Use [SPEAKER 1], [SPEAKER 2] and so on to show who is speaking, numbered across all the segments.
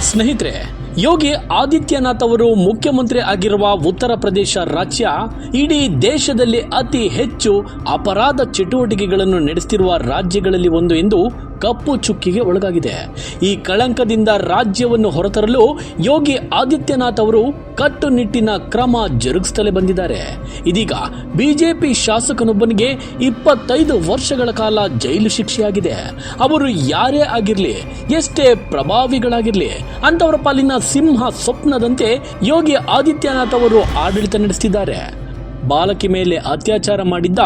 [SPEAKER 1] ಸ್ನೇಹಿತರೆ, ಯೋಗಿ ಆದಿತ್ಯನಾಥ್ ಅವರು ಮುಖ್ಯಮಂತ್ರಿ ಆಗಿರುವ ಉತ್ತರ ಪ್ರದೇಶ ರಾಜ್ಯ ಇಡೀ ದೇಶದಲ್ಲಿ ಅತಿ ಹೆಚ್ಚು ಅಪರಾಧ ಚಟುವಟಿಕೆಗಳನ್ನು ನಡೆಸುತ್ತಿರುವ ರಾಜ್ಯಗಳಲ್ಲಿ ಒಂದು ಎಂದು ಕಪ್ಪು ಚುಕ್ಕಿಗೆ ಒಳಗಾಗಿದೆ. ಈ ಕಳಂಕದಿಂದ ರಾಜ್ಯವನ್ನು ಹೊರತರಲು ಯೋಗಿ ಆದಿತ್ಯನಾಥ್ ಅವರು ಕಟ್ಟುನಿಟ್ಟಿನ ಕ್ರಮ ಜರುಗಿಸುತ್ತಲೇ ಬಂದಿದ್ದಾರೆ. ಇದೀಗ ಬಿಜೆಪಿ ಶಾಸಕನೊಬ್ಬನಿಗೆ ಇಪ್ಪತ್ತೈದು ವರ್ಷಗಳ ಕಾಲ ಜೈಲು ಶಿಕ್ಷೆಯಾಗಿದೆ. ಅವರು ಯಾರೇ ಆಗಿರಲಿ, ಎಷ್ಟೇ ಪ್ರಭಾವಿಗಳಾಗಿರಲಿ ಅಂತವರ ಪಾಲಿನ ಸಿಂಹ ಸ್ವಪ್ನದಂತೆ ಯೋಗಿ ಆದಿತ್ಯನಾಥ್ ಅವರು ಆಡಳಿತ ನಡೆಸುತ್ತಿದ್ದಾರೆ ಬಾಲಕಿ ಮೇಲೆ ಅತ್ಯಾಚಾರ ಮಾಡಿದ್ದ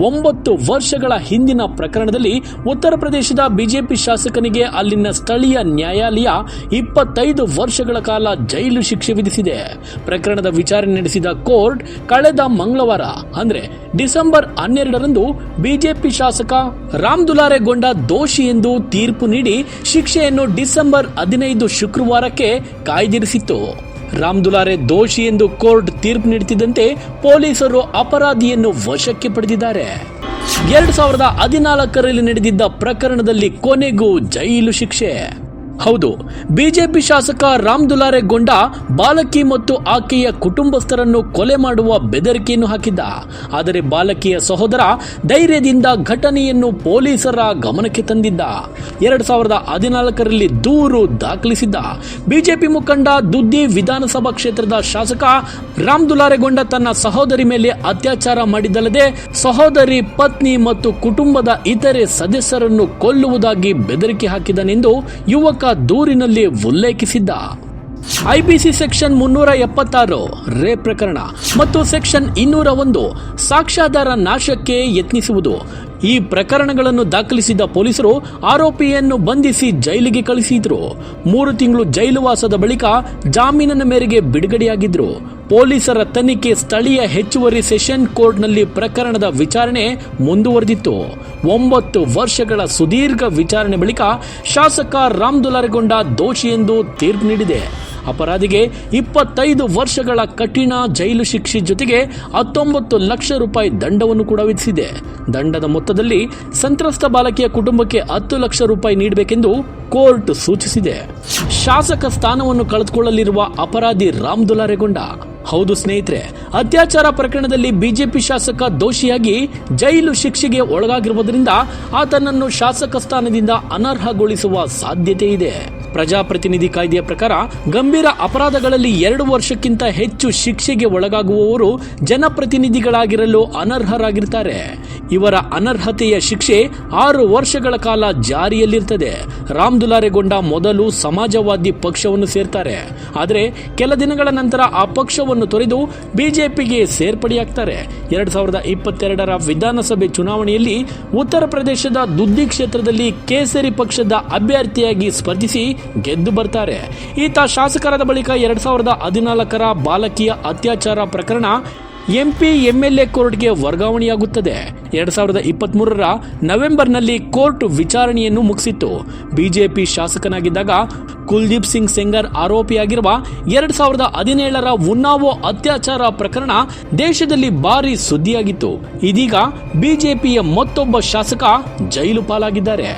[SPEAKER 1] ಒಂಬತ್ತು ವರ್ಷಗಳ ಹಿಂದಿನ ಪ್ರಕರಣದಲ್ಲಿ ಉತ್ತರ ಪ್ರದೇಶದ ಬಿಜೆಪಿ ಶಾಸಕನಿಗೆ ಅಲ್ಲಿನ ಸ್ಥಳೀಯ ನ್ಯಾಯಾಲಯ ಇಪ್ಪತ್ತೈದು ವರ್ಷಗಳ ಕಾಲ ಜೈಲು ಶಿಕ್ಷೆ ವಿಧಿಸಿದೆ. ಪ್ರಕರಣದ ವಿಚಾರಣೆ ನಡೆಸಿದ ಕೋರ್ಟ್ ಕಳೆದ ಮಂಗಳವಾರ, ಅಂದ್ರೆ ಡಿಸೆಂಬರ್ ಹನ್ನೆರಡರಂದು ಬಿಜೆಪಿ ಶಾಸಕ ರಾಮ್ ದುಲಾರೆಗೊಂಡ ದೋಷಿ ಎಂದು ತೀರ್ಪು ನೀಡಿ ಶಿಕ್ಷೆಯನ್ನು ಡಿಸೆಂಬರ್ ಹದಿನೈದು ಶುಕ್ರವಾರಕ್ಕೆ ಕಾಯ್ದಿರಿಸಿತ್ತು. ರಾಮ್ ದುಲಾರೆ ದೋಷಿ ಎಂದು ಕೋರ್ಟ್ ತೀರ್ಪು ನೀಡುತ್ತಿದ್ದಂತೆ ಪೊಲೀಸರು ಅಪರಾಧಿಯನ್ನು ವಶಕ್ಕೆ ಪಡೆದಿದ್ದಾರೆ. ಎರಡ್ ಸಾವಿರದ ಹದಿನಾಲ್ಕರಲ್ಲಿ ನಡೆದಿದ್ದ ಪ್ರಕರಣದಲ್ಲಿ ಕೊನೆಗೂ ಜೈಲು ಶಿಕ್ಷೆ. ಹೌದು, ಬಿಜೆಪಿ ಶಾಸಕ ರಾಮ್ ದುಲಾರೆ ಗೊಂಡ ಬಾಲಕಿ ಮತ್ತು ಆಕೆಯ ಕುಟುಂಬಸ್ಥರನ್ನು ಕೊಲೆ ಮಾಡುವ ಬೆದರಿಕೆಯನ್ನು ಹಾಕಿದ್ದ. ಆದರೆ ಬಾಲಕಿಯ ಸಹೋದರ ಧೈರ್ಯದಿಂದ ಘಟನೆಯನ್ನು ಪೊಲೀಸರ ಗಮನಕ್ಕೆ ತಂದಿದ್ದ. ಎರಡ್ ಸಾವಿರದ ಹದಿನಾಲ್ಕರಲ್ಲಿ ದೂರು ದಾಖಲಿಸಿದ್ದ. ಬಿಜೆಪಿ ಮುಖಂಡ ದುದ್ದಿ ವಿಧಾನಸಭಾ ಕ್ಷೇತ್ರದ ಶಾಸಕ ರಾಮ್ ದುಲಾರೆಗೊಂಡ ತನ್ನ ಸಹೋದರಿ ಮೇಲೆ ಅತ್ಯಾಚಾರ ಮಾಡಿದ್ದಲ್ಲದೆ ಸಹೋದರಿ, ಪತ್ನಿ ಮತ್ತು ಕುಟುಂಬದ ಇತರೆ ಸದಸ್ಯರನ್ನು ಕೊಲ್ಲುವುದಾಗಿ ಬೆದರಿಕೆ ಹಾಕಿದನೆಂದು ಯುವಕ ದೂರಿನಲ್ಲಿ ಉಲ್ಲೇಖಿಸಿದ್ದ. ಐಪಿಸಿ ಸೆಕ್ಷನ್ ಮುನ್ನೂರ ಎಪ್ಪತ್ತಾರು, ರೇ ಪ್ರಕರಣ ಮತ್ತು ಸೆಕ್ಷನ್ ಇನ್ನೂರ ಒಂದು, ಸಾಕ್ಷ್ಯಾಧಾರ ನಾಶಕ್ಕೆ ಯತ್ನಿಸುವುದು. ಈ ಪ್ರಕರಣಗಳನ್ನು ದಾಖಲಿಸಿದ ಪೊಲೀಸರು ಆರೋಪಿಯನ್ನು ಬಂಧಿಸಿ ಜೈಲಿಗೆ ಕಳಿಸಿದ್ರು. ಮೂರು ತಿಂಗಳು ಜೈಲುವಾಸದ ಬಳಿಕ ಜಾಮೀನಿನ ಮೇರೆಗೆ ಬಿಡುಗಡೆಯಾಗಿದ್ರು. ಪೊಲೀಸರ ತನಿಖೆ ಸ್ಥಳೀಯ ಹೆಚ್ಚುವರಿ ಸೆಷನ್ ಕೋರ್ಟ್ನಲ್ಲಿ ಪ್ರಕರಣದ ವಿಚಾರಣೆ ಮುಂದುವರೆದಿತ್ತು. ಒಂಬತ್ತು ವರ್ಷಗಳ ಸುದೀರ್ಘ ವಿಚಾರಣೆ ಬಳಿಕ ಶಾಸಕ ರಾಮ್ ದುಲಾರಿಗೊಂಡ ದೋಷಿ ಎಂದು ತೀರ್ಪು ನೀಡಿದೆ. ಅಪರಾಧಿಗೆ ಇಪ್ಪತ್ತೈದು ವರ್ಷಗಳ ಕಠಿಣ ಜೈಲು ಶಿಕ್ಷೆ ಜೊತೆಗೆ ಹತ್ತೊಂಬತ್ತು ಲಕ್ಷ ರೂಪಾಯಿ ದಂಡವನ್ನು ಕೂಡ ವಿಧಿಸಿದೆ. ದಂಡದ ಮೊತ್ತದಲ್ಲಿ ಸಂತ್ರಸ್ತ ಬಾಲಕಿಯ ಕುಟುಂಬಕ್ಕೆ ಹತ್ತು ಲಕ್ಷ ರೂಪಾಯಿ ನೀಡಬೇಕೆಂದು ಕೋರ್ಟ್ ಸೂಚಿಸಿದೆ. ಶಾಸಕ ಸ್ಥಾನವನ್ನು ಕಳೆದುಕೊಳ್ಳಲಿರುವ ಅಪರಾಧಿ ರಾಮ್ ದುಲಾರೆಗೊಂಡ ಹೌದು ಸ್ನೇಹಿತರೆ, ಅತ್ಯಾಚಾರ ಪ್ರಕರಣದಲ್ಲಿ ಬಿಜೆಪಿ ಶಾಸಕ ದೋಷಿಯಾಗಿ ಜೈಲು ಶಿಕ್ಷೆಗೆ ಒಳಗಾಗಿರುವುದರಿಂದ ಆತನನ್ನು ಶಾಸಕ ಸ್ಥಾನದಿಂದ ಅನರ್ಹಗೊಳಿಸುವ ಸಾಧ್ಯತೆ ಇದೆ ಪ್ರಜಾಪ್ರತಿನಿಧಿ ಕಾಯ್ದೆಯ ಪ್ರಕಾರ ಗಂಭೀರ ಅಪರಾಧಗಳಲ್ಲಿ ಎರಡು ವರ್ಷಕ್ಕಿಂತ ಹೆಚ್ಚು ಶಿಕ್ಷೆಗೆ ಒಳಗಾಗುವವರು ಜನಪ್ರತಿನಿಧಿಗಳಾಗಿರಲು ಅನರ್ಹರಾಗಿರ್ತಾರೆ. ಇವರ ಅನರ್ಹತೆಯ ಶಿಕ್ಷೆ ಆರು ವರ್ಷಗಳ ಕಾಲ ಜಾರಿಯಲ್ಲಿರ್ತದೆ. ರಾಮ್ ದುಲಾರೆಗೊಂಡ ಮೊದಲು ಸಮಾಜವಾದಿ ಪಕ್ಷವನ್ನು ಸೇರ್ತಾರೆ. ಆದರೆ ಕೆಲ ದಿನಗಳ ನಂತರ ಆ ಪಕ್ಷವನ್ನು ತೊರೆದು ಬಿಜೆಪಿಗೆ ಸೇರ್ಪಡೆಯಾಗ್ತಾರೆ. ಎರಡ್ ಸಾವಿರದ ಇಪ್ಪತ್ತೆರಡರ ವಿಧಾನಸಭೆ ಚುನಾವಣೆಯಲ್ಲಿ ಉತ್ತರ ಪ್ರದೇಶದ ದುದ್ದಿ ಕ್ಷೇತ್ರದಲ್ಲಿ ಕೇಸರಿ ಪಕ್ಷದ ಅಭ್ಯರ್ಥಿಯಾಗಿ ಸ್ಪರ್ಧಿಸಿ ಗೆದ್ದು ಬರ್ತಾರೆ. ಈತ ಶಾಸಕರಾದ ಬಳಿಕ ಎರಡ್ ಸಾವಿರದ ಹದಿನಾಲ್ಕರ ಬಾಲಕಿಯ ಅತ್ಯಾಚಾರ ಪ್ರಕರಣ ಎಂಪಿ, ಎಂಎಲ್ಎ ಕೋರ್ಟ್ಗೆ ವರ್ಗಾವಣೆಯಾಗುತ್ತದೆ. ಎರಡ್ ಸಾವಿರದ ಇಪ್ಪತ್ತ್ ಮೂರರ ನವೆಂಬರ್ನಲ್ಲಿ ಕೋರ್ಟ್ ವಿಚಾರಣೆಯನ್ನು ಮುಗಿಸಿತ್ತು. ಬಿಜೆಪಿ ಶಾಸಕನಾಗಿದ್ದಾಗ ಕುಲ್ದೀಪ್ ಸಿಂಗ್ ಸೆಂಗರ್ ಆರೋಪಿಯಾಗಿರುವ ಎರಡ್ ಸಾವಿರದ ಹದಿನೇಳರ ಉನ್ನಾವೋ ಅತ್ಯಾಚಾರ ಪ್ರಕರಣ ದೇಶದಲ್ಲಿ ಭಾರಿ ಸುದ್ದಿಯಾಗಿತ್ತು. ಇದೀಗ ಬಿಜೆಪಿಯ ಮತ್ತೊಬ್ಬ ಶಾಸಕ ಜೈಲು ಪಾಲಾಗಿದ್ದಾರೆ.